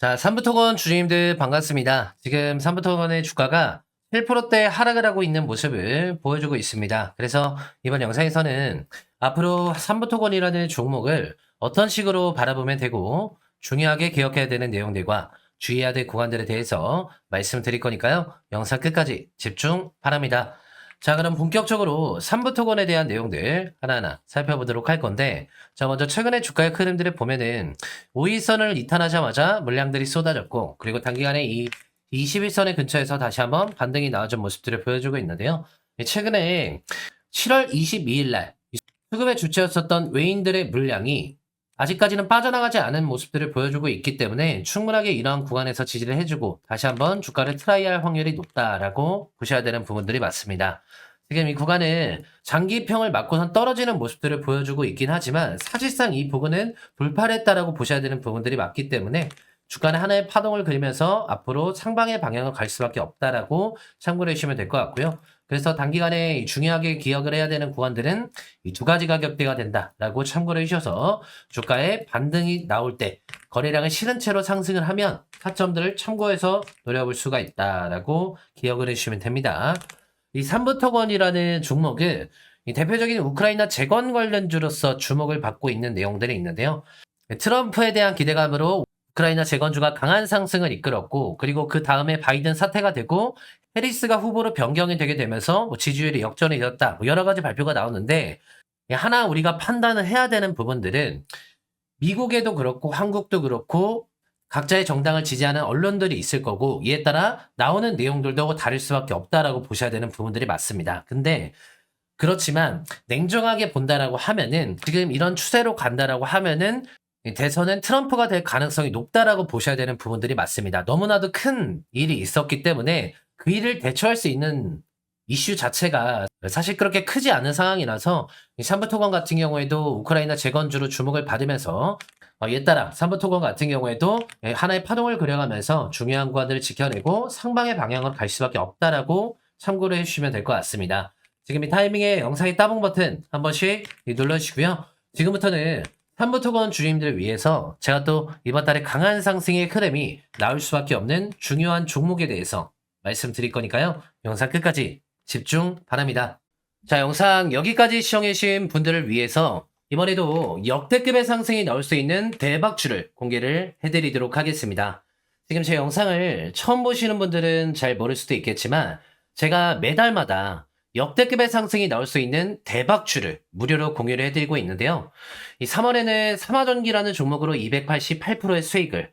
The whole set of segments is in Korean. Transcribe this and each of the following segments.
자, 삼부토건 주주님들 반갑습니다. 지금 삼부토건의 주가가 7%대 하락을 하고 있는 모습을 보여주고 있습니다. 그래서 이번 영상에서는 앞으로 삼부토건이라는 종목을 어떤 식으로 바라보면 되고 중요하게 기억해야 되는 내용들과 주의해야 될 구간들에 대해서 말씀드릴 거니까요. 영상 끝까지 집중 바랍니다. 자, 그럼 본격적으로 삼부토건에 대한 내용들 하나하나 살펴보도록 할 건데, 자, 먼저 최근에 주가의 흐름들을 보면은 5일선을 이탈하자마자 물량들이 쏟아졌고, 그리고 단기간에 이 21선의 근처에서 다시 한번 반등이 나와준 모습들을 보여주고 있는데요. 최근에 7월 22일 날 수급의 주체였었던 외인들의 물량이 아직까지는 빠져나가지 않은 모습들을 보여주고 있기 때문에 충분하게 이러한 구간에서 지지를 해주고 다시 한번 주가를 트라이할 확률이 높다라고 보셔야 되는 부분들이 맞습니다. 지금 이 구간은 장기평을 맞고선 떨어지는 모습들을 보여주고 있긴 하지만 사실상 이 부분은 돌파를 했다라고 보셔야 되는 부분들이 맞기 때문에 주가는 하나의 파동을 그리면서 앞으로 상방의 방향을 갈 수밖에 없다라고 참고를 해주시면 될 것 같고요. 그래서 단기간에 중요하게 기억을 해야 되는 구간들은 이 두 가지 가 격대가 된다라고 참고를 해주셔서 주가에 반등이 나올 때 거래량을 실은 채로 상승을 하면 타점들을 참고해서 노려볼 수가 있다라고 기억을 해주시면 됩니다. 이 삼부토건이라는 종목은 이 대표적인 우크라이나 재건 관련주로서 주목을 받고 있는 내용들이 있는데요. 트럼프에 대한 기대감으로 우크라이나 재건주가 강한 상승을 이끌었고 그리고 그 다음에 바이든 사태가 되고 해리스가 후보로 변경이 되게 되면서 뭐 지지율이 역전이 되었다 뭐 여러 가지 발표가 나오는데 하나 우리가 판단을 해야 되는 부분들은 미국에도 그렇고 한국도 그렇고 각자의 정당을 지지하는 언론들이 있을 거고 이에 따라 나오는 내용들도 다를 수밖에 없다라고 보셔야 되는 부분들이 맞습니다. 근데 그렇지만 냉정하게 본다라고 하면은 지금 이런 추세로 간다라고 하면은 대선은 트럼프가 될 가능성이 높다라고 보셔야 되는 부분들이 맞습니다. 너무나도 큰 일이 있었기 때문에 그 일을 대처할 수 있는 이슈 자체가 사실 그렇게 크지 않은 상황이라서 이 삼부토건 같은 경우에도 우크라이나 재건주로 주목을 받으면서 어, 이에 따라 삼부토건 같은 경우에도 예, 하나의 파동을 그려가면서 중요한 구간들을 지켜내고 상방의 방향으로 갈 수밖에 없다라고 참고를 해주시면 될 것 같습니다. 지금 이 타이밍에 영상의 따봉 버튼 한 번씩 눌러주시고요. 지금부터는 삼부토건 주님들을 위해서 제가 또 이번 달에 강한 상승의 흐름이 나올 수밖에 없는 중요한 종목에 대해서 말씀드릴 거니까요. 영상 끝까지 집중 바랍니다. 자, 영상 여기까지 시청해주신 분들을 위해서 이번에도 역대급의 상승이 나올 수 있는 대박주를 공개를 해드리도록 하겠습니다. 지금 제 영상을 처음 보시는 분들은 잘 모를 수도 있겠지만 제가 매달마다 역대급의 상승이 나올 수 있는 대박주를 무료로 공유를 해드리고 있는데요. 이 3월에는 삼화전기라는 종목으로 288%의 수익을, 이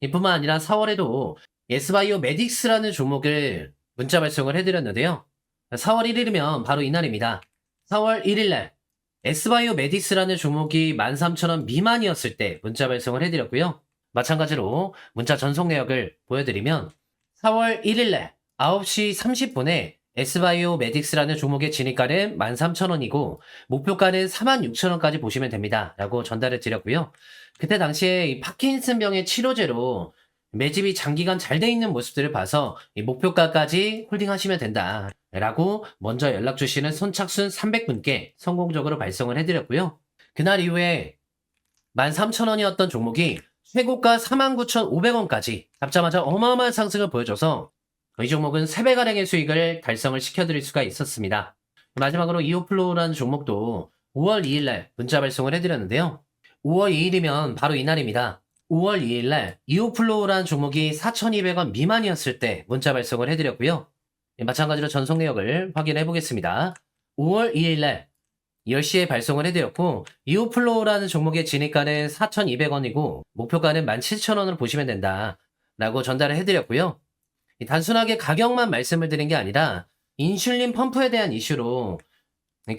이뿐만 아니라 4월에도 예스바이오 메딕스라는 종목을 문자 발송을 해드렸는데요. 4월 1일이면 바로 이날입니다. 4월 1일날 S바이오 메디스라는 종목이 13,000원 미만이었을 때 문자 발송을 해드렸고요. 마찬가지로 문자 전송 내역을 보여드리면 4월 1일날 9시 30분에 S바이오 메딕스라는 종목의 진입가는 13,000원이고 목표가는 46,000원까지 보시면 됩니다. 라고 전달을 드렸고요. 그때 당시에 이 파킨슨병의 치료제로 매집이 장기간 잘 돼 있는 모습들을 봐서 이 목표가까지 홀딩하시면 된다. 라고 먼저 연락 주시는 선착순 300분께 성공적으로 발송을 해드렸고요. 그날 이후에 13,000원이었던 종목이 최고가 49,500원까지 잡자마자 어마어마한 상승을 보여줘서 이 종목은 3배가량의 수익을 달성을 시켜드릴 수가 있었습니다. 마지막으로 이오플로우라는 종목도 5월 2일날 문자 발송을 해드렸는데요. 5월 2일이면 바로 이날입니다. 5월 2일날 이오플로우라는 종목이 4,200원 미만이었을 때 문자 발송을 해드렸고요. 예, 마찬가지로 전송 내역을 확인해 보겠습니다. 5월 2일날 10시에 발송을 해드렸고 이오플로우라는 종목의 진입가는 4,200원이고 목표가는 17,000원으로 보시면 된다. 라고 전달을 해드렸고요. 이 단순하게 가격만 말씀을 드린 게 아니라 인슐린 펌프에 대한 이슈로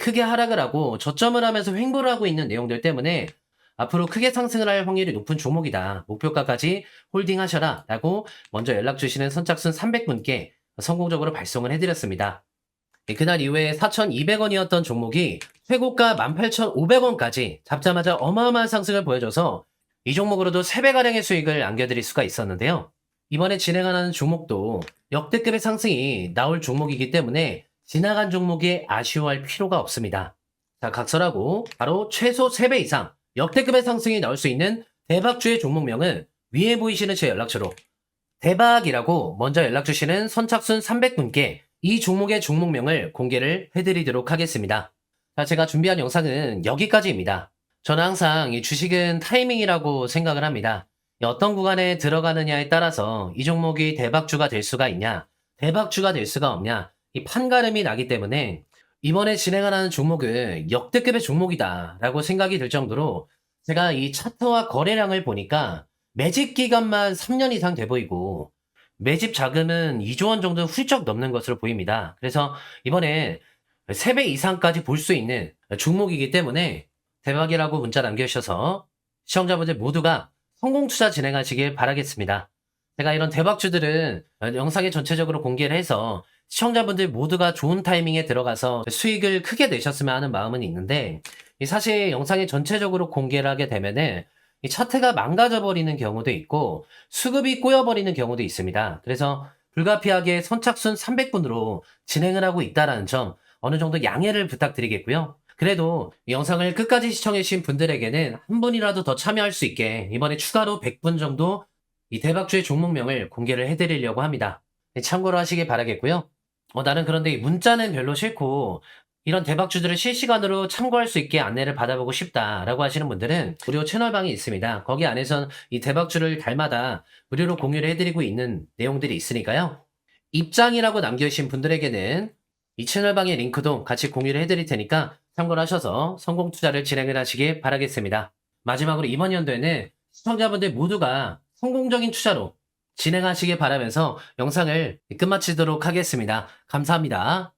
크게 하락을 하고 저점을 하면서 횡보를 하고 있는 내용들 때문에 앞으로 크게 상승을 할 확률이 높은 종목이다. 목표가까지 홀딩하셔라. 라고 먼저 연락 주시는 선착순 300분께 성공적으로 발송을 해드렸습니다. 예, 그날 이후에 4,200원이었던 종목이 최고가 18,500원까지 잡자마자 어마어마한 상승을 보여줘서 이 종목으로도 3배가량의 수익을 안겨드릴 수가 있었는데요. 이번에 진행하는 종목도 역대급의 상승이 나올 종목이기 때문에 지나간 종목에 아쉬워할 필요가 없습니다. 자, 각설하고 바로 최소 3배 이상 역대급의 상승이 나올 수 있는 대박주의 종목명은 위에 보이시는 제 연락처로 대박이라고 먼저 연락 주시는 선착순 300분께 이 종목의 종목명을 공개를 해드리도록 하겠습니다. 자, 제가 준비한 영상은 여기까지입니다. 저는 항상 이 주식은 타이밍이라고 생각을 합니다. 어떤 구간에 들어가느냐에 따라서 이 종목이 대박주가 될 수가 있냐, 대박주가 될 수가 없냐, 이 판가름이 나기 때문에 이번에 진행하는 종목은 역대급의 종목이다라고 생각이 들 정도로 제가 이 차트와 거래량을 보니까 매집 기간만 3년 이상 돼 보이고 매집 자금은 2조 원 정도 훌쩍 넘는 것으로 보입니다. 그래서 이번에 3배 이상까지 볼 수 있는 종목이기 때문에 대박이라고 문자 남겨주셔서 시청자분들 모두가 성공 투자 진행하시길 바라겠습니다. 제가 이런 대박주들은 영상에 전체적으로 공개를 해서 시청자분들 모두가 좋은 타이밍에 들어가서 수익을 크게 내셨으면 하는 마음은 있는데 이 사실 영상에 전체적으로 공개를 하게 되면은 이 차트가 망가져 버리는 경우도 있고 수급이 꼬여버리는 경우도 있습니다. 그래서 불가피하게 선착순 300분으로 진행을 하고 있다라는 점 어느 정도 양해를 부탁드리겠고요. 그래도 이 영상을 끝까지 시청해주신 분들에게는 한 분이라도 더 참여할 수 있게 이번에 추가로 100분 정도 이 대박주의 종목명을 공개를 해드리려고 합니다. 네, 참고로 하시길 바라겠고요. 어, 나는 그런데 이 문자는 별로 싫고 이런 대박주들을 실시간으로 참고할 수 있게 안내를 받아보고 싶다라고 하시는 분들은 무료 채널방이 있습니다. 거기 안에선 이 대박주를 달마다 무료로 공유를 해드리고 있는 내용들이 있으니까요. 입장이라고 남겨주신 분들에게는 이 채널방의 링크도 같이 공유를 해드릴 테니까 참고를 하셔서 성공 투자를 진행을 하시길 바라겠습니다. 마지막으로 이번 연도에는 시청자분들 모두가 성공적인 투자로 진행하시길 바라면서 영상을 끝마치도록 하겠습니다. 감사합니다.